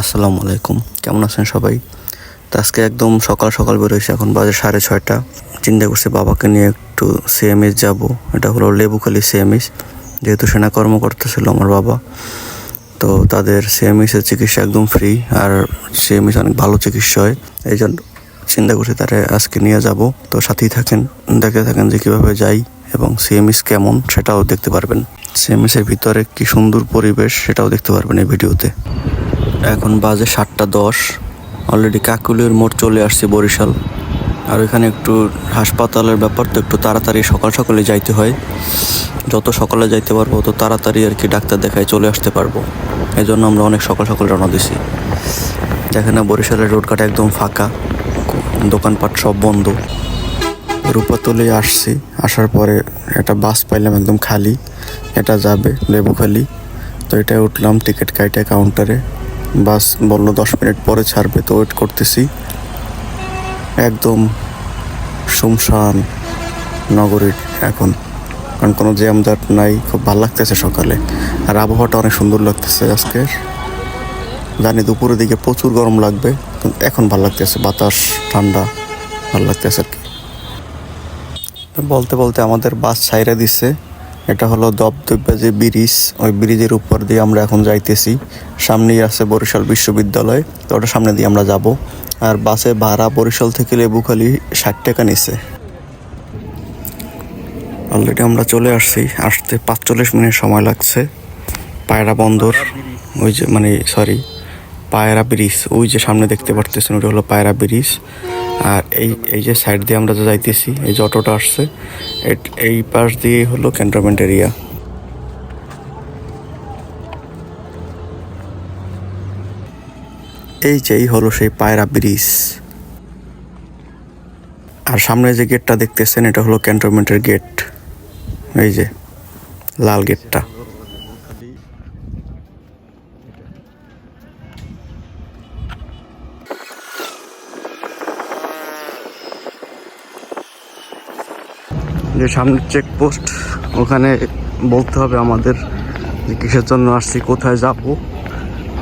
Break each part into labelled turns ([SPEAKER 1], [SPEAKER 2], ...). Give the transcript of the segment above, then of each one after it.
[SPEAKER 1] আসসালামু আলাইকুম। কেমন আছেন সবাই? তো আজকে একদম সকাল সকাল বেরোইছি এখন বাজে সাড়ে ছয়টা। চিন্তা করছি বাবাকে নিয়ে একটু সিএমএস যাব। এটা হলো লেবুখালি সিএমএস। যেহেতু সেনা কর্মকর্তা ছিল আমার বাবা, তো তাদের সিএমএসের চিকিৎসা একদম ফ্রি আর সিএমএস অনেক ভালো চিকিৎসা হয়। এই জন্য চিন্তা করছি তারা আজকে নিয়ে যাব। তো সাথেই থাকেন দেখে থাকেন যে কীভাবে যাই এবং সিএমএস কেমন সেটাও দেখতে পারবেন। সিএমএস এর ভিতরে কি সুন্দর পরিবেশ সেটাও দেখতে পারবেন এই ভিডিওতে। এখন বাজে সাতটা দশ। অলরেডি কাকুলের মোড় চলে আসছে বরিশাল। আর এখানে একটু হাসপাতালের ব্যাপার তো একটু তাড়াতাড়ি সকাল সকালে যাইতে হয়। যত সকালে যাইতে পারব তত তাড়াতাড়ি আর কি ডাক্তার দেখায় চলে আসতে পারব। এই জন্য আমরা অনেক সকাল সকাল রওনা দিছি। দেখেন বরিশালের রোডঘাট একদম ফাঁকা। দোকানপাট সব বন্ধ। রূপাতলি আসছি। আসার পরে একটা বাস পাইলাম একদম খালি। এটা যাবে লেবুখালি। তো এটাই উঠলাম টিকিট কাইটে কাউন্টারে বাস বলল, দশ মিনিট পরে ছাড়বে তো, ওয়েট করতেছি। একদম শুমশান নগরীর এখন, কারণ কোনো জ্যামজাট নাই, খুব ভালো লাগতেছে সকালে। আর আবহাওয়াটা অনেক সুন্দর লাগতেছে আজকে। জানি দুপুরের দিকে প্রচুর গরম লাগবে এখন ভালো লাগতেছে, বাতাস, ঠান্ডা, ভালো লাগতেছে আর কি। বলতে বলতে আমাদের বাস ছাইরা দিচ্ছে এটা হলো দপদপে যে ব্রিজ, ওই ব্রিজের উপর দিয়ে আমরা এখন যাইতেছি। সামনেই আছে বরিশাল বিশ্ববিদ্যালয়, তো ওটা সামনে দিয়ে আমরা যাব। আর বাসে ভাড়া বরিশাল থেকে লেবুখালি ষাট টাকা নিছে। অলরেডি আমরা চলে আসছি, আসতে পাঁচচল্লিশ মিনিট সময় লাগছে। পায়রা বন্দর, ওই যে মানে সরি পায়রা ব্রিজ, ওই যে সামনে দেখতে পারতেছেন, ওটা হলো পায়রা ব্রিজ। আর এই এই যে সাইড দিয়ে আমরা যে যাইতেছি, এই যে অটোটা আসছে এই পাশ দিয়ে হলো ক্যান্টনমেন্ট এরিয়া এই যে, এই হলো সেই পায়রা ব্রিজ। আর সামনে যে গেটটা দেখতেছেন, এটা হলো ক্যান্টনমেন্টের গেট এই যে, লাল গেটটা যে সামনের চেকপোস্ট ওখানে বলতে হবে আমাদের যে কিসের জন্য আসছি, কোথায় যাব।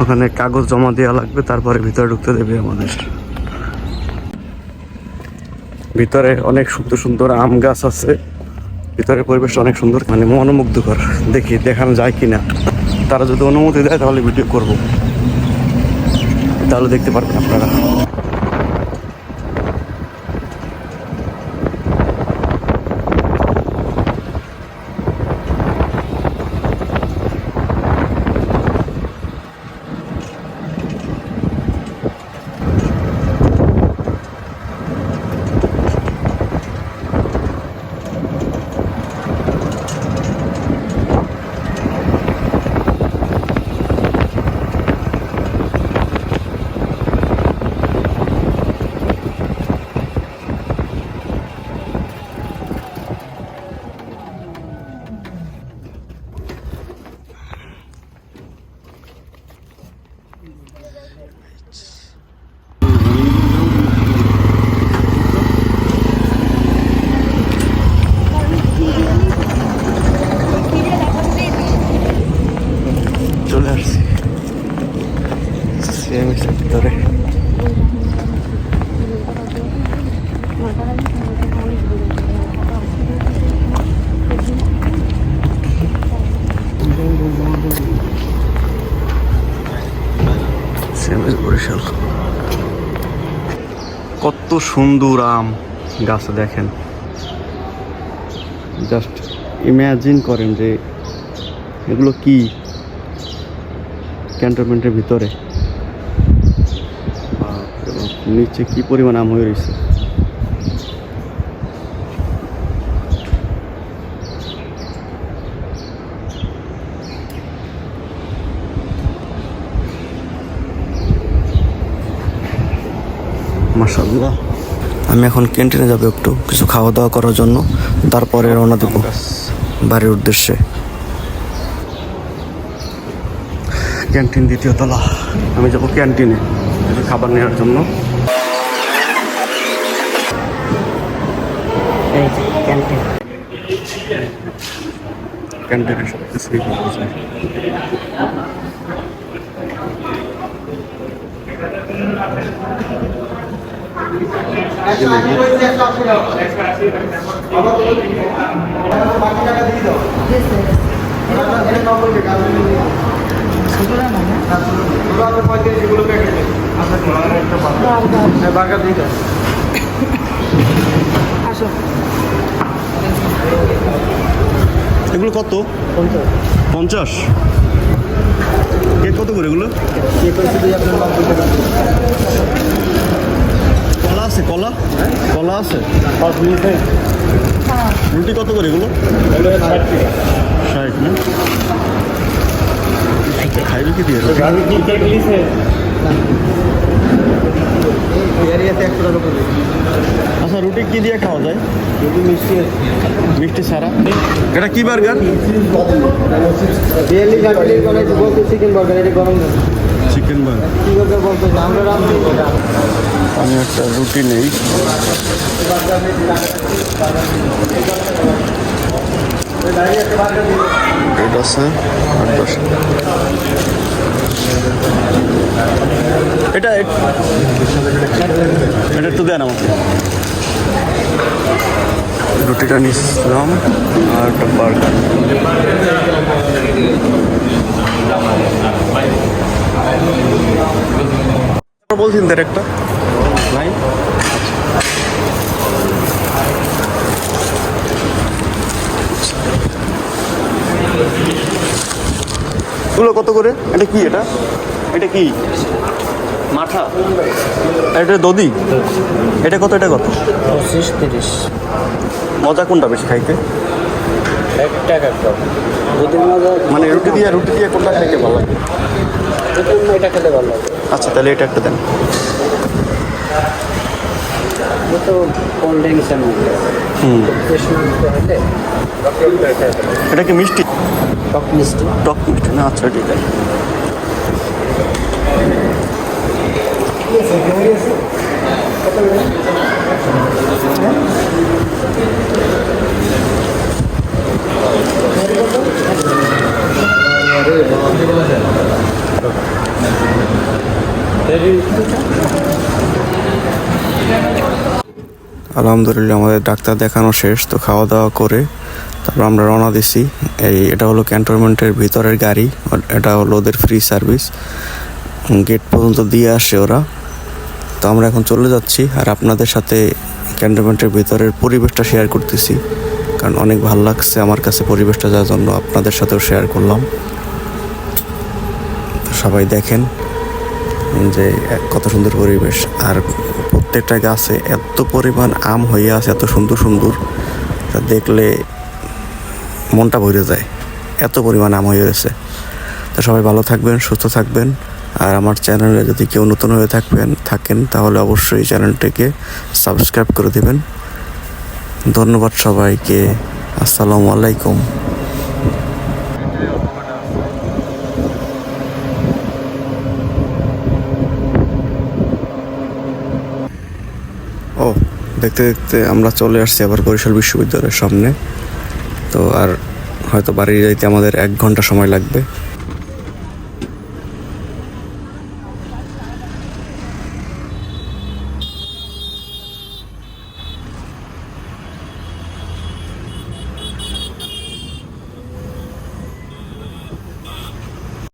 [SPEAKER 1] ওখানে কাগজ জমা দেওয়া লাগবে, তারপরে ভিতরে ঢুকতে দেবে আমাদের। ভিতরে অনেক সুন্দর সুন্দর আম গাছ আছে। ভিতরে পরিবেশটা অনেক সুন্দর মানে মনোমুগ্ধকর। দেখি, দেখানো যায় কি না তারা যদি অনুমতি দেয়, তাহলে ভিডিও করব। তাহলে দেখতে পারবেন আপনারা চলে আসছি সিএমএসের ভিতরে বরিশাল কত সুন্দর আম। গাছ দেখেন। জাস্ট ইম্যাজিন করেন যে এগুলো কি ক্যান্টনমেন্টের ভিতরে। নিচে কি পরিমাণ আম হয়ে রয়েছে। মাসাল্লাহ আমি এখন ক্যান্টিনে যাব একটু কিছু খাওয়া দাওয়া করার জন্য তারপরে রওনা দেবো বাড়ির উদ্দেশ্যে। ক্যান্টিন দ্বিতীয় তলা। আমি যাব ক্যান্টিনে খাবার নেওয়ার জন্য।
[SPEAKER 2] ক্যান্টিন
[SPEAKER 1] সব কিছুই পাওয়া যায়। এগুলো কত? পঞ্চাশ। কেক কত করে এগুলো? আছে? কলা? কলা আছে? রুটি কত করে এগুলো? ষাট না? খাইবে কি দিয়ে? আচ্ছা রুটি কি দিয়ে খাওয়া যায়? মিষ্টি ছাড়া। এটা কি burger?
[SPEAKER 2] Chicken burger
[SPEAKER 1] chicken burger.
[SPEAKER 2] আমরা
[SPEAKER 1] আমি একটা রুটি নেই। এটা এটা একটু দেন আমাকে। রুটিটা নিচ্ছিলাম আর একটা বার্গার বলছেন তার একটা। নাই এগুলো কত করে? এটা কি এটা? এটা কি? মাঠা। এটা দদি এটা কত এটা কত?
[SPEAKER 2] পঁচিশ তিরিশ।
[SPEAKER 1] মজা কোনটা বেশি খাইতে?
[SPEAKER 2] এক টাকা কম। মজা
[SPEAKER 1] মানে রুটি দিয়ে রুটি দিয়ে কোনটা খাইতে ভালো লাগে?
[SPEAKER 2] এটা খেলে ভালো লাগে।
[SPEAKER 1] আচ্ছা তাহলে এটা একটা দেন।
[SPEAKER 2] এটা তো কোল্ড মধ্যে
[SPEAKER 1] হুম এটা কি মিষ্টি?
[SPEAKER 2] টক মিষ্টি।
[SPEAKER 1] টক মিষ্টি না? আচ্ছা ঠিক আছে। আলহামদুলিল্লাহ, আমাদের ডাক্তার দেখানো শেষ, তো খাওয়া দাওয়া করে তারপর আমরা রওনা দিছি। এই, এটা হলো ক্যান্টনমেন্টের ভিতরের গাড়ি এটা হলো ওদের ফ্রি সার্ভিস গেট পর্যন্ত দিয়ে আসে ওরা। তো আমরা এখন চলে যাচ্ছি, আর আপনাদের সাথে ক্যান্টনমেন্টের ভিতরের পরিবেশটা শেয়ার করতেছি। কারণ অনেক ভালো লাগছে আমার কাছে পরিবেশটা, যার জন্য আপনাদের সাথেও শেয়ার করলাম। সবাই দেখেন যে কত সুন্দর পরিবেশ, আর প্রত্যেকটা গাছে এত পরিমাণ আম হয়ে আছে, এত সুন্দর সুন্দর, তা দেখলে মনটা ভরে যায়। এত পরিমাণ আম হয়ে গেছে। তো সবাই ভালো থাকবেন, সুস্থ থাকবেন। আর আমার চ্যানেলে যদি কেউ নতুন হয়ে থাকবেন, থাকেন, তাহলে অবশ্যই চ্যানেলটিকে সাবস্ক্রাইব করে দেবেন। ধন্যবাদ সবাইকে। আসসালামু আলাইকুম। দেখতে দেখতে আমরা চলে আসছি আবার বরিশাল বিশ্ববিদ্যালয়ের সামনে। তো আর হয়তো বাড়ি যাইতে আমাদের এক ঘণ্টা সময় লাগবে।